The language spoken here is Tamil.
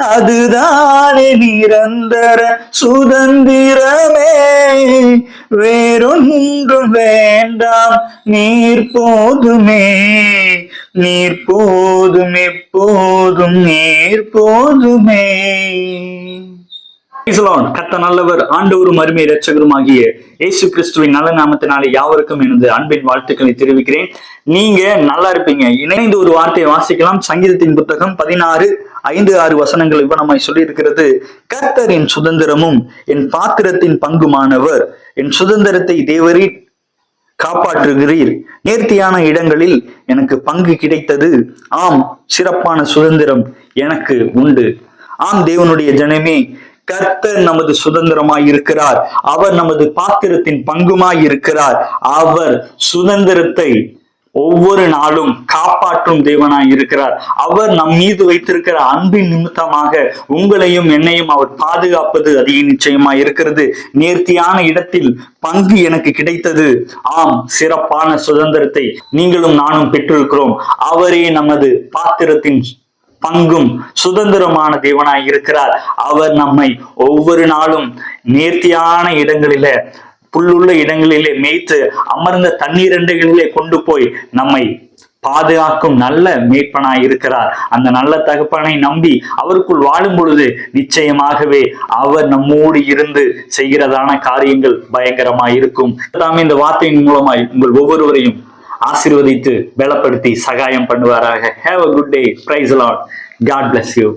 அதுதானே நிரந்தர சுதந்திரமே. வேறொன்று வேண்டாம் நீர் போதுமே. நீர் போதும் எப்போதும் நீர் போதுமே. கத்த நல்லவர் ஆண்டவரும் அருமை இரட்சகருமாகிய இயேசு கிறிஸ்துவின் நல்ல நாமத்தினாலே யாவருக்கும் எனது அன்பின் வாழ்த்துக்களை தெரிவிக்கிறேன். நீங்க நல்லா இருப்பீங்க. இணைந்து ஒரு வார்த்தையை வாசிக்கலாம். சங்கீதத்தின் புத்தகம் பதினாறு ஐந்து ஆறு வசனங்கள் விவரமாய் சொல்லியிருக்கிறது. கர்த்தரின் சுதந்திரமும் என் பாத்திரத்தின் பங்குமானவர். என் சுதந்திரத்தை தேவரீர் காப்பாற்றுகிறீர். நேர்த்தியான இடங்களில் எனக்கு பங்கு கிடைத்தது. ஆம் சிறப்பான சுதந்திரம் எனக்கு உண்டு. ஆம் தேவனுடைய ஜனமே கர்த்தர் நமது சுதந்திரமாய் இருக்கிறார் அவர் நமது பாத்திரத்தின் பங்குமாய் இருக்கிறார் அவர் சுதந்திரத்தை ஒவ்வொரு நாளும் காப்பாற்றும் தேவனாய் இருக்கிறார். அவர் நம் மீது வைத்திருக்கிற அன்பின் நிமித்தமாக உங்களையும் என்னையும் அவர் பாதுகாப்பது அதிக நிச்சயமா இருக்கிறது. நேர்த்தியான இடத்தில் பங்கு எனக்கு கிடைத்தது. ஆம் சிறப்பான சுதந்திரத்தை நீங்களும் நானும் பெற்றிருக்கிறோம். அவரே நமது பாத்திரத்தின் பங்கும் சுதந்திரமான தேவனாய் இருக்கிறார். அவர் நம்மை ஒவ்வொரு நாளும் நேர்த்தியான இடங்களில புல்லுள்ள இடங்களிலே மேய்த்து அமர்ந்த தண்ணீரண்டைகளிலே கொண்டு போய் நம்மை பாதுகாக்கும் நல்ல மேய்ப்பனாய் இருக்கிறார். அந்த நல்ல தகப்பனை நம்பி அவருக்குள் வாழும் பொழுது நிச்சயமாகவே அவர் நம்மோடு இருந்து செய்கிறதான காரியங்கள் பயங்கரமாய் இருக்கும். இந்த வார்த்தையின் மூலமாய் உங்கள் ஒவ்வொருவரையும் ஆசீர்வதித்து பலப்படுத்தி சகாயம் பண்ணுவாராக. Have a good day praise Lord God bless you